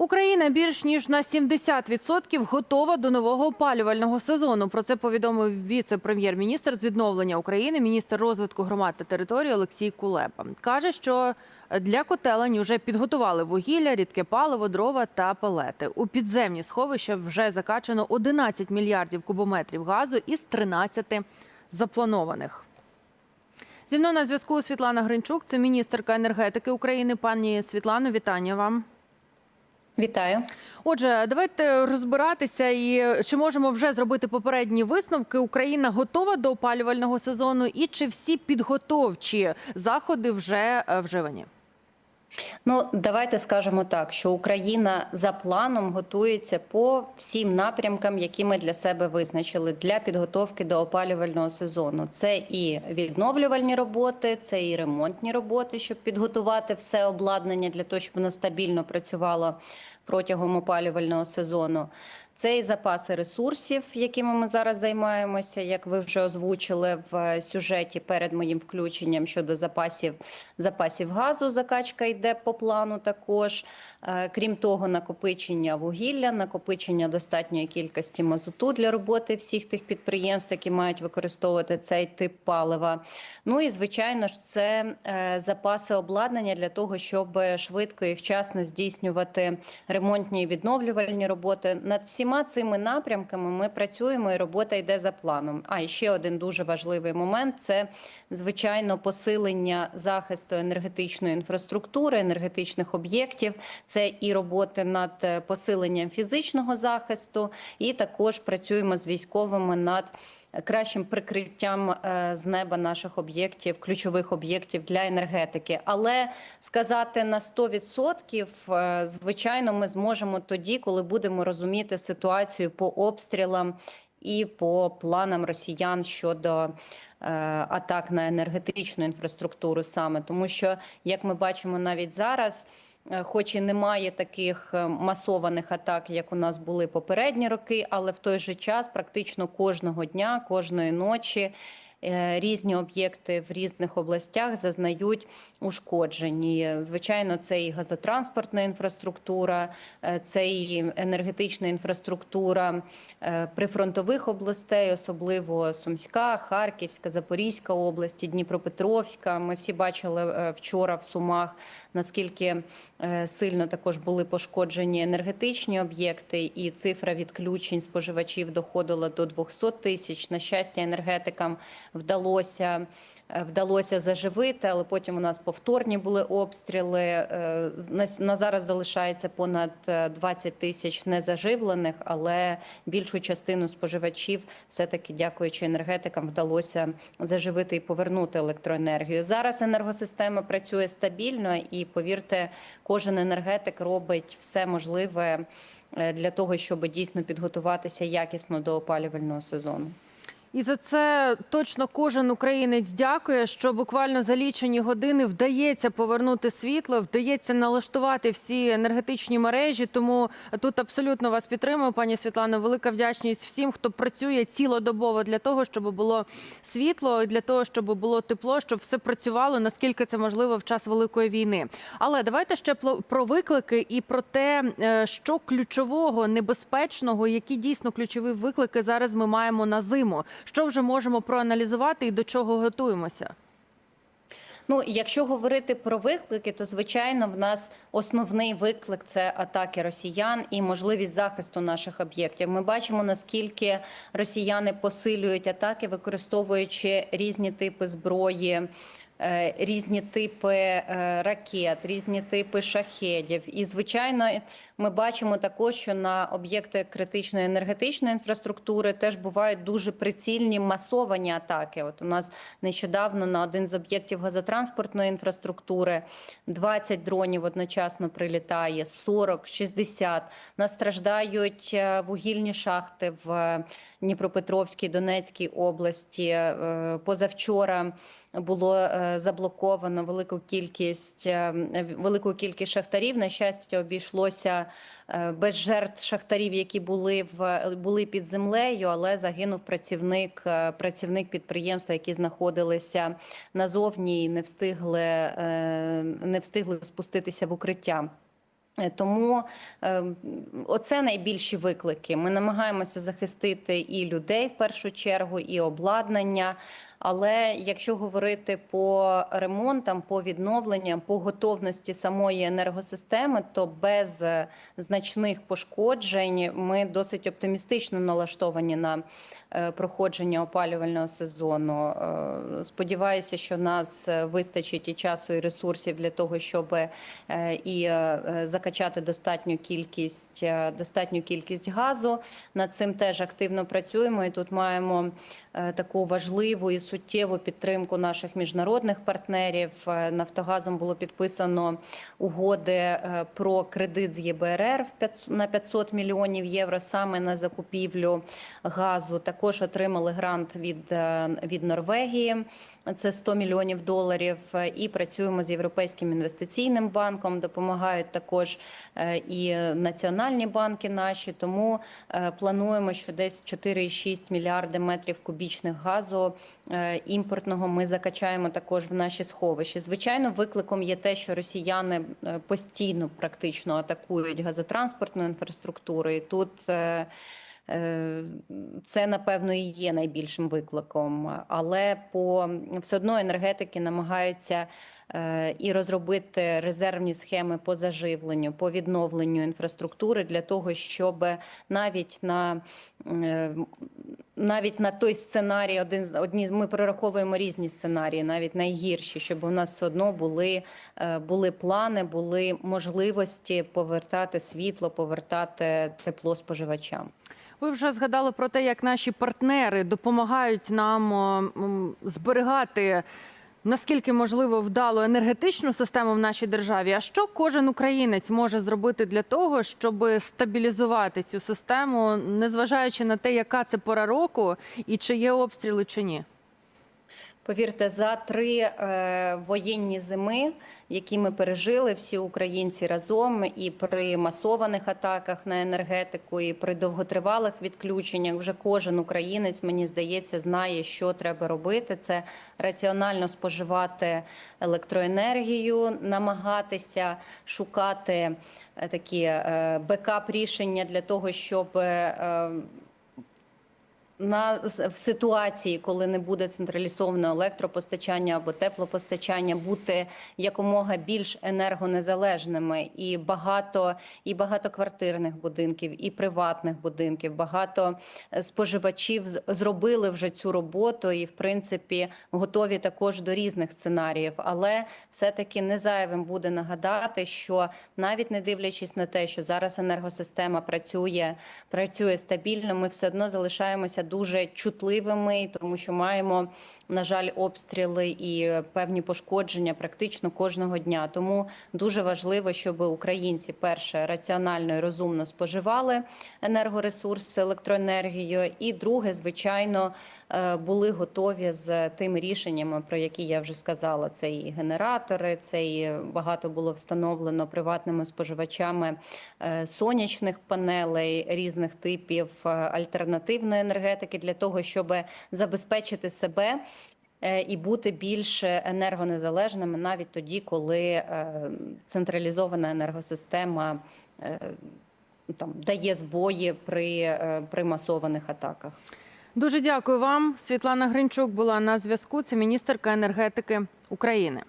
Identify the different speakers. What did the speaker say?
Speaker 1: Україна більш ніж на 70% готова до нового опалювального сезону. Про це повідомив віце-прем'єр-міністр з відновлення України, міністр розвитку громад та території Олексій Кулеба. Каже, що для котелень вже підготували вугілля, рідке паливо, дрова та пелети. У підземні сховища вже закачано 11 мільярдів кубометрів газу із 13 запланованих. Зі мною на зв'язку Світлана Гринчук, це міністерка енергетики України. Пані Світлано, вітання вам.
Speaker 2: Вітаю.
Speaker 1: Отже, давайте розбиратися і чи можемо вже зробити попередні висновки. Україна готова до опалювального сезону, і чи всі підготовчі заходи вже е, вживані?
Speaker 2: Ну давайте скажемо так, що Україна за планом готується по всім напрямкам, які ми для себе визначили для підготовки до опалювального сезону. Це і відновлювальні роботи, це і ремонтні роботи, щоб підготувати все обладнання для того, щоб воно стабільно працювало протягом опалювального сезону. Це і запаси ресурсів, якими ми зараз займаємося, як ви вже озвучили в сюжеті перед моїм включенням щодо запасів запасів газу. Закачка йде по плану. Також Е, крім того, накопичення вугілля, накопичення достатньої кількості мазуту для роботи всіх тих підприємств, які мають використовувати цей тип палива. Ну і звичайно ж, це е, запаси обладнання для того, щоб швидко і вчасно здійснювати ремонтні і відновлювальні роботи. Над всіма цими напрямками ми працюємо, і робота йде за планом. А і ще один дуже важливий момент це звичайно посилення захисту енергетичної інфраструктури, енергетичних об'єктів. Це і роботи над е, посиленням фізичного захисту, і також працюємо з військовими над кращим прикриттям е, з неба наших об'єктів, ключових об'єктів для енергетики. Але сказати на 100% е, звичайно, ми зможемо тоді, коли будемо розуміти ситуацію по обстрілам і по планам росіян щодо. Атак на енергетичну інфраструктуру саме тому, що як ми бачимо навіть зараз, Е, хоч і немає таких е, масованих атак, як у нас були попередні роки, але в той же час практично кожного дня, кожної ночі. Е, різні об'єкти в різних областях зазнають ушкоджені. Звичайно, це і газотранспортна інфраструктура, це і енергетична інфраструктура прифронтових областей, особливо Сумська, Харківська, Запорізька області, Дніпропетровська. Ми всі бачили вчора в Сумах наскільки е, сильно також були пошкоджені енергетичні об'єкти, і цифра відключень споживачів доходила до 200 тисяч. На щастя, енергетикам вдалося. Е, вдалося заживити, але потім у нас повторні були обстріли. Е, на зараз залишається понад 20 тисяч незаживлених, але більшу частину споживачів, все таки, дякуючи енергетикам, вдалося заживити і повернути електроенергію. Зараз енергосистема працює стабільно і повірте, кожен енергетик робить все можливе е, для того, щоб дійсно підготуватися якісно до опалювального сезону.
Speaker 1: І за це точно кожен українець дякує, що буквально за лічені години вдається повернути світло, вдається налаштувати всі енергетичні мережі. Тому тут абсолютно вас підтримую, пані Світлано. Велика вдячність всім, хто працює цілодобово для того, щоб було світло, для того, щоб було тепло, щоб все працювало наскільки це можливо в час великої війни. Але давайте ще про виклики і про те, е, що ключового небезпечного, які дійсно ключові виклики зараз ми маємо на зиму. Що вже можемо проаналізувати і до чого готуємося?
Speaker 2: Ну, якщо говорити про виклики, то звичайно в нас основний виклик це атаки росіян і можливість захисту наших об'єктів. Ми бачимо наскільки росіяни посилюють атаки, використовуючи різні типи зброї. Е, різні типи е, ракет, різні типи шахедів. І звичайно, ми бачимо також, що на об'єкти критичної енергетичної інфраструктури теж бувають дуже прицільні масовані атаки. От у нас нещодавно на один з об'єктів газотранспортної інфраструктури 20 дронів одночасно прилітає, 40, 60. Настраждають е, вугільні шахти в Дніпропетровській Донецькій області. Позавчора було заблоковано велику кількість е, велику кількість шахтарів. На щастя, обійшлося е, без жертв шахтарів, які були в були під землею, але загинув працівник е, працівник підприємства, які знаходилися назовні і не встигли не встигли спуститися в укриття. Тому оце найбільші виклики. Ми намагаємося захистити і людей в першу чергу, і обладнання. Але якщо говорити по ремонтам, по відновленням, по готовності самої енергосистеми, то без е, значних пошкоджень ми досить оптимістично налаштовані на е, проходження опалювального сезону. Е, Сподіваюся, що нас вистачить і часу, і ресурсів для того, щоб і закачати достатню кількість достатню кількість газу. Над цим теж активно працюємо. І тут маємо таку важливу і суттєву підтримку наших міжнародних партнерів. Е, Нафтогазом було підписано угоди е, про кредит з ЄБРР в 500 на 500 мільйонів євро саме на закупівлю газу. Також отримали грант від, е, від Норвегії. Це 100 мільйонів доларів. І працюємо з Європейським інвестиційним банком. Допомагають також і національні банки наші. Тому плануємо, що десь 4,6 мільярди метрів кубічних газу імпортного ми закачаємо також в наші сховища. Звичайно, викликом є те, що росіяни е, постійно практично атакують газотранспортну інфраструктуру. І тут е, Е, Це напевно і є найбільшим викликом, але по все одно енергетики намагаються е, і розробити резервні схеми по заживленню, по відновленню інфраструктури для того, щоб навіть на е, навіть на той сценарій, один з одні ми прораховуємо різні сценарії, навіть найгірші, щоб у нас все одно були, е, були плани, були можливості повертати світло, повертати тепло споживачам.
Speaker 1: Ви вже згадали про те, як наші партнери допомагають нам зберігати наскільки можливо вдало енергетичну систему в нашій державі. А що кожен українець може зробити для того, щоб стабілізувати цю систему, незважаючи на те, яка це пора року і чи є обстріли чи ні?
Speaker 2: Повірте, за три е, воєнні зими, які ми пережили, всі українці разом, і при масованих атаках на енергетику, і при довготривалих відключеннях, вже кожен українець, мені здається, знає, що треба робити. Це раціонально споживати електроенергію, намагатися шукати е, такі е, бекап рішення для того, щоб. е, на в ситуації, коли не буде централізованого електропостачання або теплопостачання, бути якомога більш енергонезалежними і багато і багатоквартирних будинків, і приватних будинків. Багато е, споживачів зробили вже цю роботу і, в принципі, готові також до різних сценаріїв. Але все-таки не зайвим буде нагадати, що навіть не дивлячись на те, що зараз енергосистема працює, працює стабільно, ми все одно залишаємося дуже чутливими, тому що маємо, на жаль, обстріли і е, певні пошкодження практично кожного дня. Тому дуже важливо, щоб українці перше раціонально і розумно споживали енергоресурси, електроенергію, і друге, звичайно, е, були готові з тими рішеннями, про які я вже сказала. Це і генератори, це і багато було встановлено приватними споживачами е, сонячних панелей різних типів альтернативної енергетики для того, щоб забезпечити себе. е, І бути більш енергонезалежними навіть тоді, коли е, централізована енергосистема е, там дає збої при, при масованих атаках.
Speaker 1: Дуже дякую вам. Світлана Гринчук була на зв'язку. Це міністерка енергетики України.